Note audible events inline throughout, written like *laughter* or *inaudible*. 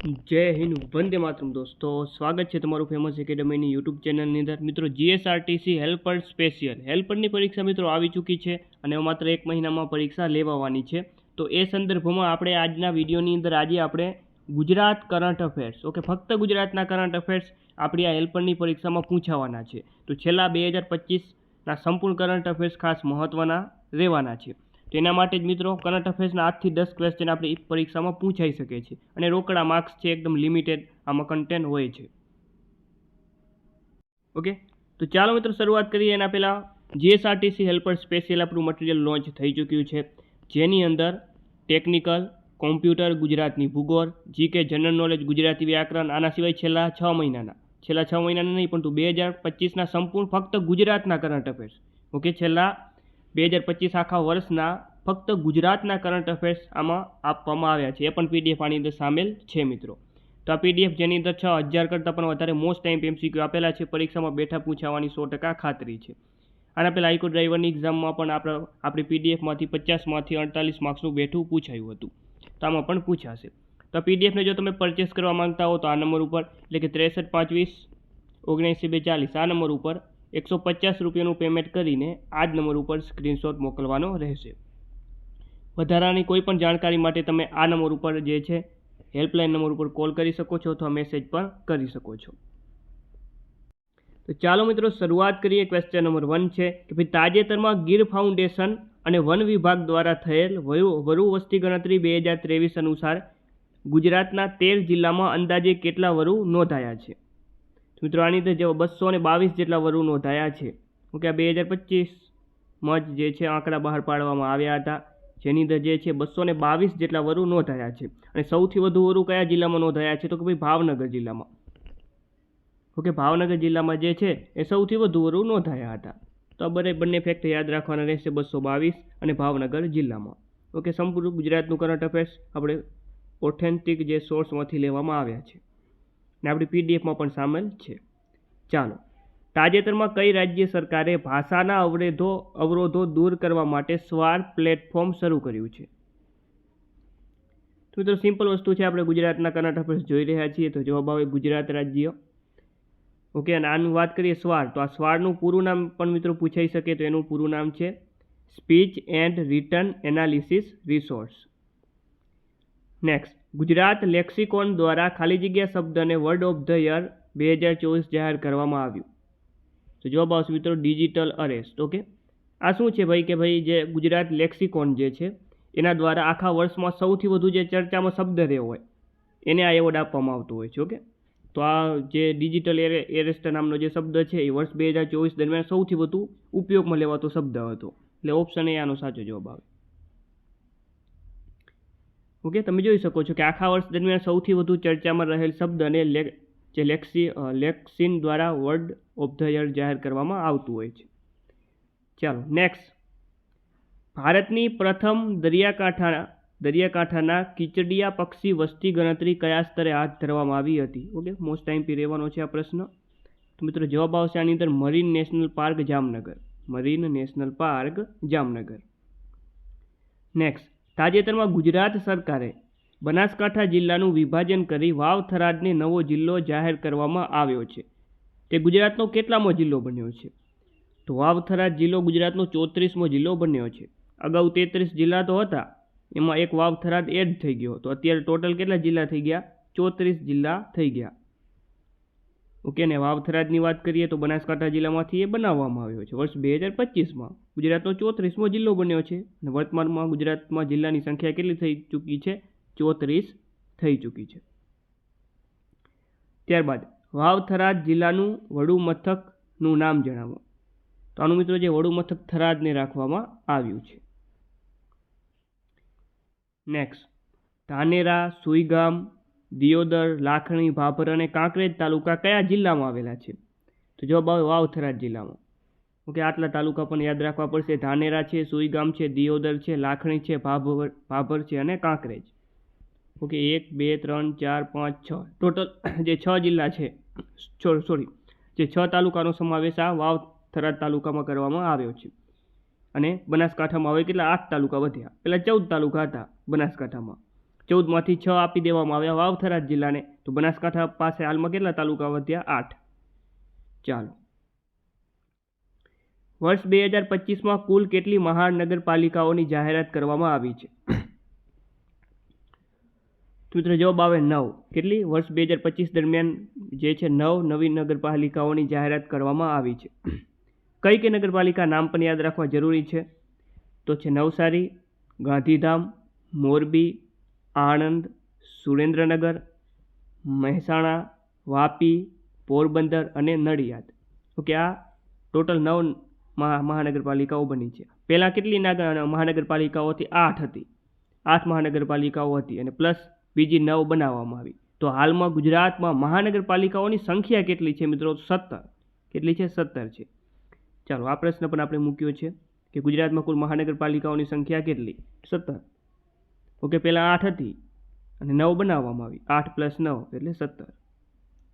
જય હિન્દ, વંદે માતરમ દોસ્તો. સ્વાગત છે તમારું ફેમસ એકેડમીની યુટ્યુબ ચેનલની અંદર. મિત્રો જીએસઆરટીસી હેલ્પર સ્પેશિયલ હેલ્પરની પરીક્ષા મિત્રો આવી ચૂકી છે અને માત્ર એક મહિનામાં પરીક્ષા લેવાવાની છે. તો એ સંદર્ભમાં આપણે આજના વિડીયોની અંદર આજે આપણે ગુજરાત કરંટ અફેર્સ ઓકે, ફક્ત ગુજરાતના કરંટ અફેર્સ આપણી આ હેલ્પરની પરીક્ષામાં પૂછાવાના છે. તો છેલ્લા બે હજાર પચીસના સંપૂર્ણ કરંટ અફેર્સ ખાસ મહત્ત્વના રહેવાના છે. તો એના માટે જ મિત્રો કરંટ અફેર્સના આઠથી દસ ક્વેશ્ચન આપણી પરીક્ષામાં પૂછાઈ શકે છે. અને રોકડા માર્ક્સ છે એકદમ લિમિટેડ આમાં કન્ટેન્ટ હોય છે. ઓકે તો ચાલો મિત્રો શરૂઆત કરીએ એના પહેલાં જીએસઆરટીસી હેલ્પર સ્પેશિયલ આપણું મટીરિયલ લોન્ચ થઈ ચૂક્યું છે. જેની અંદર ટેકનિકલ કોમ્પ્યુટર ગુજરાતની ભૂગોળ જીકે જનરલ નોલેજ ગુજરાતી વ્યાકરણ, આના સિવાય છેલ્લા છ મહિનાના. છેલ્લા છ મહિનાના નહીં, પરંતુ બે હજાર પચીસના સંપૂર્ણ ફક્ત ગુજરાતના કરંટ અફેર્સ ઓકે છેલ્લા બે હજાર પચીસ આખા વર્ષના ફક્ત ગુજરાતના કરંટ અફેર્સ આમાં આપવામાં આવ્યા છે. એ પણ પીડીએફ આની અંદર સામેલ છે મિત્રો. તો આ પીડીએફ જેની અંદર છ હજાર કરતાં પણ વધારે મોસ્ટ ટાઈમ એમસીક્યુ આપેલા છે. પરીક્ષામાં બેઠા પૂછાવાની સો ટકા ખાતરી છે. આના પહેલાં હાઈકો ડ્રાઈવરની એક્ઝામમાં પણ આપણે, આપણી પીડીએફમાંથી પચાસમાંથી અડતાલીસ માર્ક્સનું બેઠું પૂછાયું હતું. તો આમાં પણ પૂછાશે. તો પીડીએફને જો તમે પરચેસ કરવા માંગતા હો તો આ નંબર ઉપર, એટલે કે ત્રેસઠ પાંચ વીસ ઓગણએંસી બે ચાલીસ આ નંબર ઉપર એકસો પચાસ રૂપિયાનું પેમેન્ટ કરીને આ જ નંબર ઉપર સ્ક્રીનશોટ મોકલવાનો રહેશે. વધારાની કોઈ પણ જાણકારી માટે તમે આ નંબર ઉપર જે છે હેલ્પલાઇન નંબર ઉપર કોલ કરી શકો છો અથવા મેસેજ પણ કરી શકો છો. તો ચાલો મિત્રો શરૂઆત કરીએ ક્વેશ્ચન નંબર વન છે કે ભાઈ તાજેતરમાં ગીર ફાઉન્ડેશન અને વન વિભાગ દ્વારા થયેલ વયુ, વરુ વસ્તી ગણતરી બે હજાર ત્રેવીસ અનુસાર ગુજરાતના તેર જિલ્લામાં અંદાજે કેટલા વરુ નોંધાયા છે? મિત્રો આની અંદર જેવા બસો ને બાવીસ જેટલા વરુ નોંધાયા છે. ઓકે, આ બે હજાર પચીસમાં જ જે છે આંકડા બહાર પાડવામાં આવ્યા હતા. જેની અંદર જે છે બસો ને બાવીસ જેટલા વરુ નોંધાયા છે. અને સૌથી વધુ વરુ કયા જિલ્લામાં નોંધાયા છે? તો કે ભાઈ ભાવનગર જિલ્લામાં. ઓકે ભાવનગર જિલ્લામાં જે છે એ સૌથી વધુ વરુ નોંધાયા હતા. તો આ બંને બંને ફેક્ટ યાદ રાખવાના રહેશે બસો બાવીસ અને ભાવનગર જિલ્લામાં. ઓકે સંપૂર્ણ ગુજરાતનું કરંટ અફેર્સ આપણે ઓથેન્ટિક જે સોર્સમાંથી લેવામાં આવ્યા છે. ને આપણી પીડીએફમાં પણ સામેલ છે. ચાલો. તાજેતરમાં કઈ રાજ્ય સરકારે ભાષાના અવરોધો અવરોધો દૂર કરવા માટે સ્વાર પ્લેટફોર્મ શરૂ કર્યું છે? મિત્રો સિમ્પલ વસ્તુ છે, આપણે ગુજરાતના કરંટ અફેર્સ જોઈ રહ્યા છીએ. તો જવાબ આવે ગુજરાત રાજ્ય. ઓકે અને આનું વાત કરીએ સ્વાર. તો આ સ્વારનું પૂરું નામ પણ મિત્રો પૂછાઈ શકે તો એનું પૂરું નામ છે speech and return analysis resource next Gujarat lexicon દ્વારા ખાલી જગ્યા શબ્દને વર્ડ ઓફ ધ યર બે હજાર ચોવીસ જાહેર કરવામાં આવ્યું. તો જવાબ આવશે મિત્રો ડિજિટલ અરેસ્ટ, ઓકે? આ શું છે ભાઈ કે ભાઈ જે ગુજરાત લેક્સિકોન જે છે, એના દ્વારા આખા વર્ષમાં સૌથી વધુ જે ચર્ચામાં શબ્દ રહ્યો હોય, એને આ એવોર્ડ આપવામાં આવતો હોય છે, ઓકે? તો આ જે ડિજિટલ એરે, એરેસ્ટ નામનો જે શબ્દ છે, એ વર્ષ બે હજાર ચોવીસ દરમિયાન સૌથી વધુ ઉપયોગમાં લેવાતો શબ્દ હતો. એટલે ઓપ્શન એ આનો સાચો જવાબ આવે. ઓકે, તમે જોઈ શકો છો કે આખા વર્ષ દરમિયાન સૌથી વધુ ચર્ચામાં રહેલ શબ્દ અને જે લેક્સી લેક્સિન દ્વારા વર્ડ ઓફ ધ યર જાહેર કરવામાં આવતું હોય છે. ચાલો, નેક્સ્ટ. ભારતની પ્રથમ દરિયાકાંઠા, દરિયાકાંઠાના કિચડિયા પક્ષી વસ્તી ગણતરી કયા સ્તરે હાથ ધરવામાં આવી હતી? ઓકે મોસ્ટ ટાઈમ પી રહેવાનો છે આ પ્રશ્ન. તો મિત્રો, જવાબ આવશે આની અંદર marine national park Jamnagar. Marine national park Jamnagar. Next. તાજેતરમાં ગુજરાત સરકારે બનાસકાંઠા જિલ્લાનું વિભાજન કરી વાવ થરાદને નવો જિલ્લો જાહેર કરવામાં આવ્યો છે. તે ગુજરાતનો કેટલામો જિલ્લો બન્યો છે? તો વાવ થરાદ જિલ્લો ગુજરાતનો ચોત્રીસમો જિલ્લો બન્યો છે. અગાઉ તેત્રીસ જિલ્લા તો હતા, એમાં એક વાવ થરાદ એડ થઈ ગયો તો અત્યારે ટોટલ કેટલા જિલ્લા થઈ ગયા? ચોત્રીસ જિલ્લા થઈ ગયા. ઓકે, ને વાવ થરાદની વાત કરીએ તો બનાસકાંઠા જિલ્લામાંથી એ બનાવવામાં આવ્યો છે. વર્ષ બે હજાર પચીસમાં ગુજરાતનો ચોત્રીસમો જિલ્લો બન્યો છે. અને વર્તમાનમાં ગુજરાતમાં જિલ્લાની સંખ્યા કેટલી થઈ ચૂકી છે? ચોત્રીસ થઈ ચૂકી છે. ત્યારબાદ વાવ થરાદ જિલ્લાનું વડુ મથકનું નામ જણાવો. તો આનું મિત્રો જે વડુ મથક થરાદને રાખવામાં આવ્યું છે. નેક્સ્ટ ધાનેરા, સુઈગામ, દિયોદર, લાખણી, ભાભર અને કાંકરેજ તાલુકા કયા જિલ્લામાં આવેલા છે? તો જવાબ આવે વાવ થરાદ જિલ્લામાં. ઓકે, આટલા તાલુકા પણ યાદ રાખવા પડશે. ધાનેરા છે, સુઈગામ છે, દિયોદર છે, લાખણી છે, ભાભર ભાભર છે અને કાંકરેજ. ઓકે, એક, બે, ત્રણ, ચાર, પાંચ, છ. ટોટલ *coughs* જે છ જિલ્લા છે સોરી જે છ તાલુકાનો સમાવેશ આ વાવ થરાદ તાલુકામાં કરવામાં આવ્યો છે. અને બનાસકાંઠામાં હવે કેટલા? આઠ તાલુકા વધ્યા. પહેલાં ચૌદ તાલુકા હતા બનાસકાંઠામાં. ચૌદમાંથી છ આપી દેવામાં આવ્યા વાવથરા જિલ્લાને. તો બનાસકાંઠા પાસે હાલમાં કેટલા તાલુકા વધ્યા? આઠ. ચાલો. વર્ષ બે હજાર પચીસમાં કુલ કેટલી મહાનગરપાલિકાઓની જાહેરાત કરવામાં આવી છે? તો જવાબ આવે નવ. કેટલી? વર્ષ બે હજાર પચીસ દરમિયાન જે છે નવ નવી નગરપાલિકાઓની જાહેરાત કરવામાં આવી છે. કઈ કઈ નગરપાલિકા નામ પણ યાદ રાખવા જરૂરી છે? તો છે નવસારી, ગાંધીધામ, મોરબી, આણંદ, સુરેન્દ્રનગર, મહેસાણા, વાપી, પોરબંદર અને નડિયાદ. ઓકે, આ ટોટલ નવ મહા મહાનગરપાલિકાઓ બની છે. પહેલાં કેટલી નાગ- મહાનગરપાલિકાઓથી આઠ હતી. આઠ મહાનગરપાલિકાઓ હતી અને પ્લસ બીજી નવ બનાવવામાં આવી. તો હાલમાં ગુજરાતમાં મહાનગરપાલિકાઓની સંખ્યા કેટલી છે મિત્રો? સત્તર. કેટલી છે? સત્તર છે. ચાલો, આ પ્રશ્ન પણ આપણે મૂક્યો છે કે ગુજરાતમાં કુલ મહાનગરપાલિકાઓની સંખ્યા કેટલી? સત્તર. ઓકે, પહેલાં આઠ હતી અને નવ બનાવવામાં આવી. આઠ પ્લસ નવ એટલે સત્તર.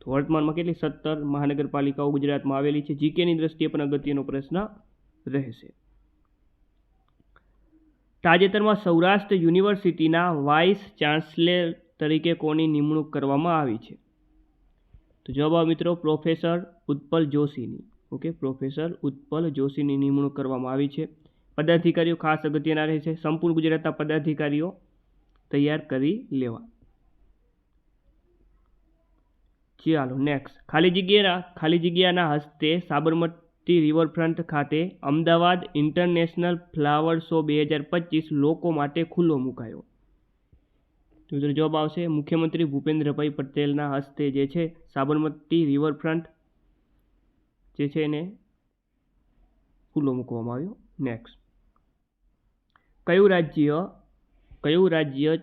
તો વર્તમાનમાં કેટલી? સત્તર મહાનગરપાલિકાઓ ગુજરાતમાં આવેલી છે. જીકેની દ્રષ્ટિએ પણ અગત્યનો પ્રશ્ન રહેશે. તાજેતરમાં સૌરાષ્ટ્ર યુનિવર્સિટીના વાઇસ ચાન્સલર તરીકે કોની નિમણૂક કરવામાં આવી છે? તો જવાબ મિત્રો પ્રોફેસર ઉત્પલ જોશીની. ઓકે, પ્રોફેસર ઉત્પલ જોશીની નિમણૂક કરવામાં આવી છે. પદાધિકારીઓ ખાસ અગત્યના રહેશે. સંપૂર્ણ ગુજરાતના પદાધિકારીઓ તૈયાર કરી લેવા. ચાલો નેક્સ્ટ ખાલી જગ્યાના ખાલી જગ્યાના હસ્તે સાબરમતી રિવરફ્રન્ટ ખાતે અમદાવાદ ઇન્ટરનેશનલ ફ્લાવર શો બે હજાર પચીસ લોકો માટે ખુલ્લો મુકાયો. તો મિત્રો જવાબ આવશે, મુખ્યમંત્રી ભૂપેન્દ્રભાઈ પટેલના હસ્તે જે છે, સાબરમતી રિવરફ્રન્ટ જે છે એને ખુલ્લો મૂકવામાં આવ્યો. નેક્સ્ટ કયું રાજ્ય કયું રાજ્ય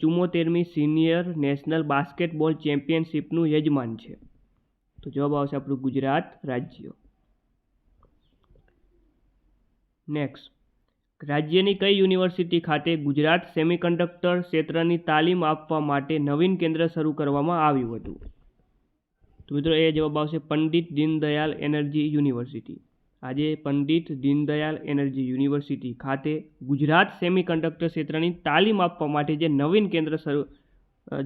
ચુમ્મોતેરમી સિનિયર નેશનલ બાસ્કેટબોલ ચેમ્પિયનશિપનું યજમાન છે? તો જવાબ આવશે આપણું ગુજરાત રાજ્ય. નેક્સ્ટ રાજ્યની કઈ યુનિવર્સિટી ખાતે ગુજરાત સેમિકન્ડક્ટર ક્ષેત્રની તાલીમ આપવા માટે નવીન કેન્દ્ર શરૂ કરવામાં આવ્યું હતું? તો મિત્રો, એ જવાબ આવશે પંડિત દીનદયાલ એનર્જી યુનિવર્સિટી. આજે પંડિત દીનદયાલ એનર્જી યુનિવર્સિટી ખાતે ગુજરાત સેમિકન્ડક્ટર ક્ષેત્રની તાલીમ આપવા માટે જે નવીન કેન્દ્ર શરૂ,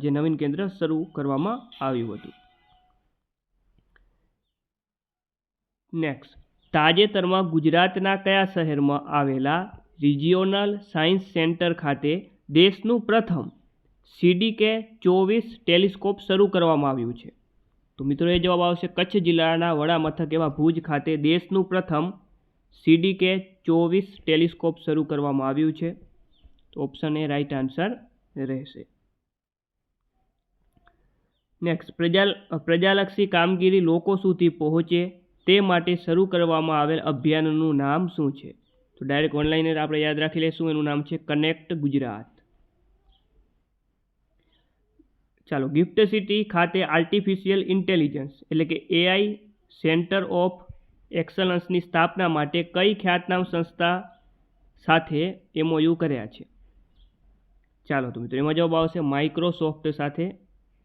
જે નવીન કેન્દ્ર શરૂ કરવામાં આવ્યું હતું. નેક્સ્ટ તાજેતરમાં ગુજરાતના કયા શહેરમાં આવેલા રિજિયોનલ સાયન્સ સેન્ટર ખાતે દેશનું પ્રથમ સીડીકે ચોવીસ ટેલિસ્કોપ શરૂ કરવામાં આવ્યું છે? તો મિત્રો એ જવાબ આવશે કચ્છ જિલ્લાના વડા મથક એવા ભુજ ખાતે દેશનું પ્રથમ સીડીકે ચોવીસ ટેલિસ્કોપ શરૂ કરવામાં આવ્યું છે. તો ઓપ્શન એ રાઈટ આન્સર રહેશે. નેક્સ્ટ પ્રજા, પ્રજાલક્ષી કામગીરી લોકો સુધી પહોંચે તે માટે શરૂ કરવામાં આવેલ અભિયાનનું નામ શું છે? તો ડાયરેક્ટ ઓનલાઈન આપણે યાદ રાખી લઈશું એનું નામ છે કનેક્ટ ગુજરાત. ચાલો, ગિફ્ટ સિટી ખાતે આર્ટિફિશિયલ ઇન્ટેલિજન્સ એટલે કે એઆઈ સેન્ટર ઓફ એક્સલન્સની સ્થાપના માટે કઈ ખ્યાતનામ સંસ્થા સાથે એમઓયુ કર્યા છે? ચાલો તો મિત્રો, એમાં જવાબ આવશે માઇક્રોસોફ્ટ સાથે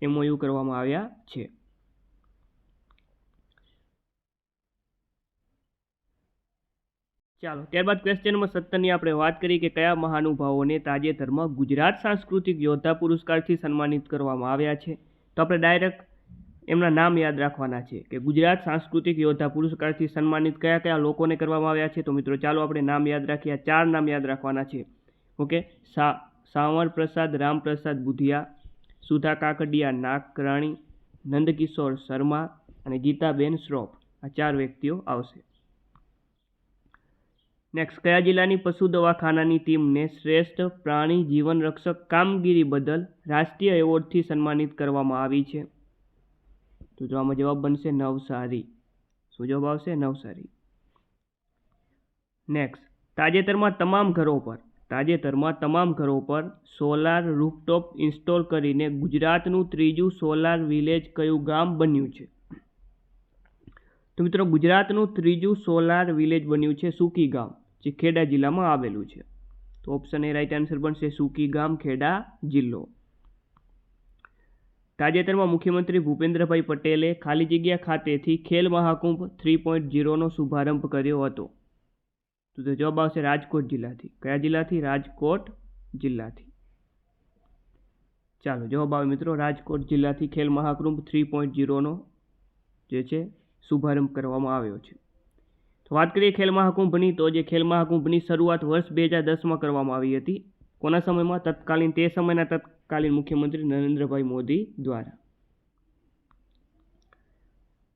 એમઓયુ કરવામાં આવ્યા છે. ચાલો, ત્યારબાદ ક્વેશ્ચન નંબર સત્તરની આપણે વાત કરી કે કયા મહાનુભાવોને તાજેતરમાં ગુજરાત સાંસ્કૃતિક યોદ્ધા પુરસ્કારથી સન્માનિત કરવામાં આવ્યા છે? તો આપણે ડાયરેક્ટ એમના નામ યાદ રાખવાના છે કે ગુજરાત સાંસ્કૃતિક યોદ્ધા પુરસ્કારથી સન્માનિત કયા કયા લોકોને કરવામાં આવ્યા છે? તો મિત્રો, ચાલો આપણે નામ યાદ રાખીએ. ચાર નામ યાદ રાખવાના છે. ઓકે? સા, સાવર પ્રસાદ રામપ્રસાદ બુધિયા, સુધા કાકડિયા નાગરાણી નંદકિશોર શર્મા અને ગીતાબેન શ્રોફ. આ ચાર વ્યક્તિઓ આવશે. નેક્સ્ટ કયા જિલ્લાની પશુ દવાખાનાની ટીમને શ્રેષ્ઠ પ્રાણી જીવન રક્ષક કામગીરી બદલ રાષ્ટ્રીય એવોર્ડથી સન્માનિત કરવામાં આવી છે? તો જો આમાં જવાબ બનશે નવસારી. શું જવાબ આવશે? નવસારી. નેક્સ્ટ તાજેતરમાં તમામ ઘરો પર, તાજેતરમાં તમામ ઘરો પર સોલાર રૂફટોપ ઇન્સ્ટોલ કરીને ગુજરાતનું ત્રીજું સોલાર વિલેજ કયું ગામ બન્યું છે? તો મિત્રો ગુજરાતનું ત્રીજું સોલાર વિલેજ બન્યું છે સુકી ગામ. જે ખેડા જિલ્લામાં આવેલું છે. તો ઓપ્શન એ રાઈટ આન્સર બનશે સુકી ગામ, ખેડા જિલ્લો. તાજેતરમાં મુખ્યમંત્રી ભૂપેન્દ્રભાઈ પટેલે ખાલી જગ્યા ખાતેથી ખેલ મહાકુંભ થ્રી પોઈન્ટ ઝીરોનો શુભારંભ કર્યો હતો. તો તે જવાબ આવશે રાજકોટ જિલ્લાથી. કયા જિલ્લાથી? રાજકોટ જિલ્લાથી. ચાલો જવાબ આવે મિત્રો રાજકોટ જિલ્લાથી ખેલ મહાકુંભ થ્રી પોઈન્ટ ઝીરોનો જે છે, શુભારંભ કરવામાં આવ્યો છે. વાત કરીએ ખેલ મહાકુંભની, તો જે ખેલ મહાકુંભની શરૂઆત વર્ષ બે હજાર દસમાં કરવામાં આવી હતી. કોના સમયમાં? તત્કાલીન, તે સમયના તત્કાલીન મુખ્યમંત્રી નરેન્દ્રભાઈ મોદી દ્વારા.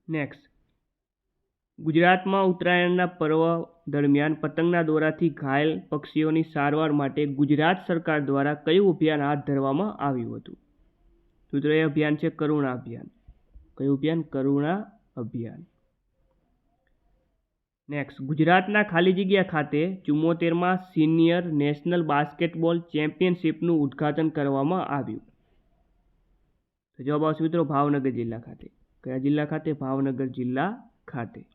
નેક્સ્ટ ગુજરાતમાં ઉત્તરાયણના પર્વ દરમિયાન પતંગના દોરાથી ઘાયલ પક્ષીઓની સારવાર માટે ગુજરાત સરકાર દ્વારા કયું અભિયાન હાથ ધરવામાં આવ્યું હતું? મિત્રો એ અભિયાન છે કરુણા અભિયાન. કયું અભિયાન? કરુણા અભિયાન. નેક્સ્ટ ગુજરાતના ખાલી જગ્યા ખાતે ચુમ્મોતેરમાં સિનિયર નેશનલ બાસ્કેટબોલ ચેમ્પિયનશિપનું ઉદ્ઘાટન કરવામાં આવ્યું. તો જવાબ આવશે મિત્રો ભાવનગર જિલ્લા ખાતે. કયા જિલ્લા ખાતે? ભાવનગર જિલ્લા ખાતે.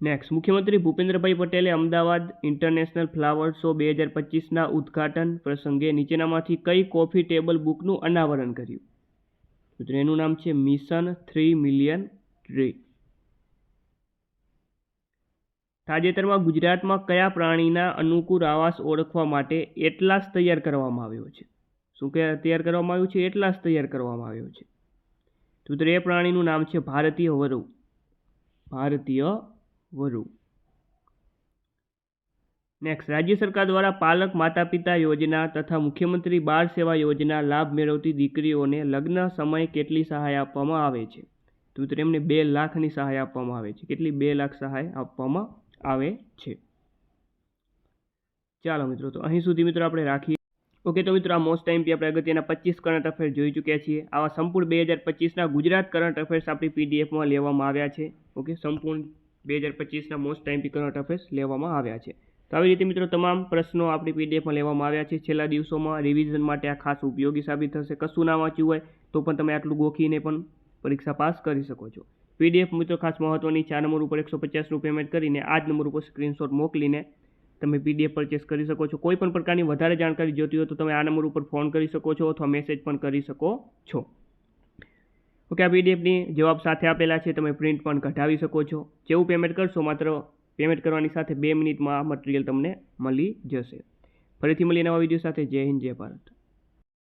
નેક્સ્ટ મુખ્યમંત્રી ભૂપેન્દ્રભાઈ પટેલે અમદાવાદ ઇન્ટરનેશનલ ફ્લાવર શો બે હજાર પચીસના ઉદ્ઘાટન પ્રસંગે નીચેનામાંથી કઈ કોફી ટેબલ બુકનું અનાવરણ કર્યું? મિત્રો એનું નામ છે મિશન થ્રી મિલિયન ટ્રી તાજેતરમાં ગુજરાતમાં કયા પ્રાણીના અનુકૂળ આવાસ ઓળખવા માટે એટલાસ તૈયાર કરવામાં આવ્યો છે? શું કે તૈયાર કરવામાં આવ્યું છે? એટલાસ તૈયાર કરવામાં આવ્યો છે. તો એ પ્રાણીનું નામ છે ભારતીય વરુ. ભારતીય વરુ. નેક્સ્ટ રાજ્ય સરકાર દ્વારા પાલક માતા પિતા યોજના તથા મુખ્યમંત્રી બાળ સેવા યોજના લાભ મેળવતી દીકરીઓને લગ્ન સમયે કેટલી સહાય આપવામાં આવે છે? તો મિત્રો, એમને બે લાખની સહાય આપવામાં આવે છે. કેટલી બે લાખ સહાય આપવામાં આવે છે. ચાલો મિત્રો, તો અહીં સુધી મિત્રો આપણે રાખીએ. ઓકે, તો મિત્રો, આ મોસ્ટ ટાઈમથી આપણે અગત્યના પચીસ કરંટ અફેર્સ જોઈ ચૂક્યા છીએ. આવા સંપૂર્ણ બે હજાર પચીસના ગુજરાત કરંટ અફેર્સ આપણી પીડીએફમાં લેવામાં આવ્યા છે. ઓકે, સંપૂર્ણ બે હજાર પચીસના મોસ્ટ ટાઈમથી કરંટ અફેર્સ લેવામાં આવ્યા છે. તો આવી રીતે મિત્રો, તમામ પ્રશ્નો આપણી પીડીએફમાં લેવામાં આવ્યા છે. છેલ્લા દિવસોમાં રિવિઝન માટે આ ખાસ ઉપયોગી સાબિત થશે. કશું ના વાંચ્યું હોય તો પણ તમે આટલું ગોખીને પણ પરીક્ષા પાસ કરી શકો છો. પીડીએફ મિત્રો ખાસ મહત્ત્વની ચાર નંબર ઉપર એકસો પચાસનું પેમેન્ટ કરીને આ જ નંબર ઉપર સ્ક્રીનશોટ મોકલીને તમે પીડીએફ પરચેસ કરી શકો છો. કોઈ પણ પ્રકારની વધારે જાણકારી જોતી હોય તો તમે આ નંબર ઉપર ફોન કરી શકો છો અથવા મેસેજ પણ કરી શકો છો. ઓકે આ પીડીએફની જવાબ સાથે આપેલા છે. તમે પ્રિન્ટ પણ કઢાવી શકો છો. જેવું પેમેન્ટ કરશો માત્ર પેમેન્ટ કરવાની સાથે બે મિનિટમાં આ મટીરિયલ તમને મળી જશે. ફરીથી મળીને નવા વીડિયો સાથે. જય હિન્દ, જય ભારત.